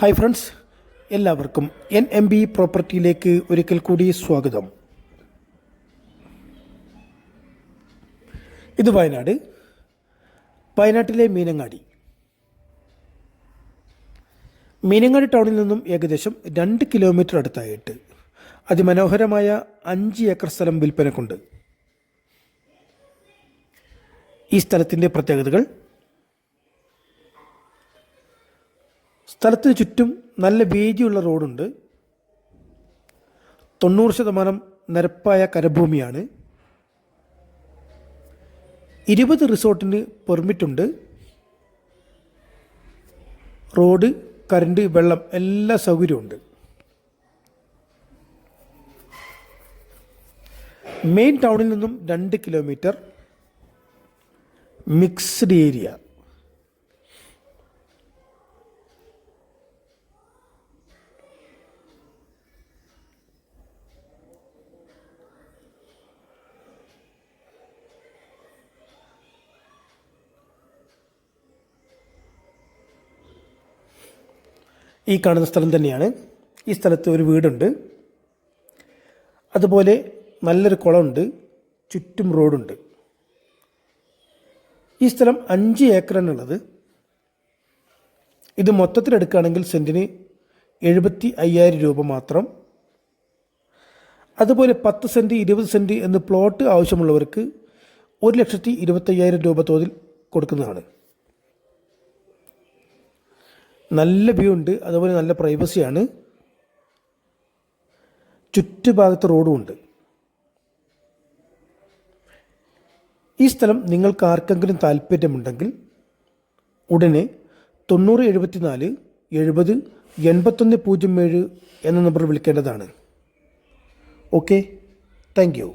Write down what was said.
Hi friends എല്ലാവർക്കും N M B പ്രോപ്പർട്ടിയിലേക്ക് ഒരിക്കൽ കൂടി സ്വാഗതം. ഇത് വയനാട് വയനാട്ടിലെ മീനങ്ങാടി. മീനങ്ങാടി ടൗണിൽ നിന്നും ഏകദേശം രണ്ട് കിലോമീറ്റർ അടുത്തായിട്ട് അതിമനോഹരമായ അഞ്ച് ഏക്കർ സ്ഥലം വിൽപ്പനക്കുണ്ട്. ഈ സ്ഥലത്തിന്റെ പ്രത്യേകതകൾ സ്ഥലത്തിന് ചുറ്റും നല്ല വീതിയുള്ള റോഡുണ്ട്. തൊണ്ണൂറ് ശതമാനം നിരപ്പായ കരഭൂമിയാണ്. ഇരുപത് റിസോർട്ടിന് പെർമിറ്റുണ്ട്. റോഡ് കറണ്ട് വെള്ളം എല്ലാ സൗകര്യമുണ്ട് മെയിൻ ടൗണിൽ നിന്നും രണ്ട് കിലോമീറ്റർ. Mixed area. ഈ കാണുന്ന സ്ഥലം തന്നെയാണ്. ഈ സ്ഥലത്ത് ഒരു വീടുണ്ട്. അതുപോലെ നല്ലൊരു കുളമുണ്ട്. ചുറ്റും റോഡുണ്ട്. ഈ സ്ഥലം അഞ്ച് ഏക്കറാണുള്ളത് ഇത് മൊത്തത്തിലെടുക്കുകയാണെങ്കിൽ സെന്റിന് എഴുപത്തി അയ്യായിരം രൂപ മാത്രം. അതുപോലെ പത്ത് സെന്റ് ഇരുപത് സെന്റ് എന്ന് പ്ലോട്ട് ആവശ്യമുള്ളവർക്ക് ഒരു ലക്ഷത്തി ഇരുപത്തയ്യായിരം രൂപ തോതിൽ കൊടുക്കുന്നതാണ്. നല്ല വ്യൂ ഉണ്ട് അതുപോലെ നല്ല പ്രൈവസിയാണ് ചുറ്റുഭാഗത്ത് റോഡും ഉണ്ട്. ഈ സ്ഥലം നിങ്ങൾക്ക് ആർക്കെങ്കിലും താല്പര്യമുണ്ടെങ്കിൽ ഉടനെ തൊണ്ണൂറ് എഴുപത്തിനാല് എഴുപത് എൺപത്തൊന്ന് പൂജ്യം ഏഴ് എന്ന നമ്പർ വിളിക്കേണ്ടതാണ്. Okay thank you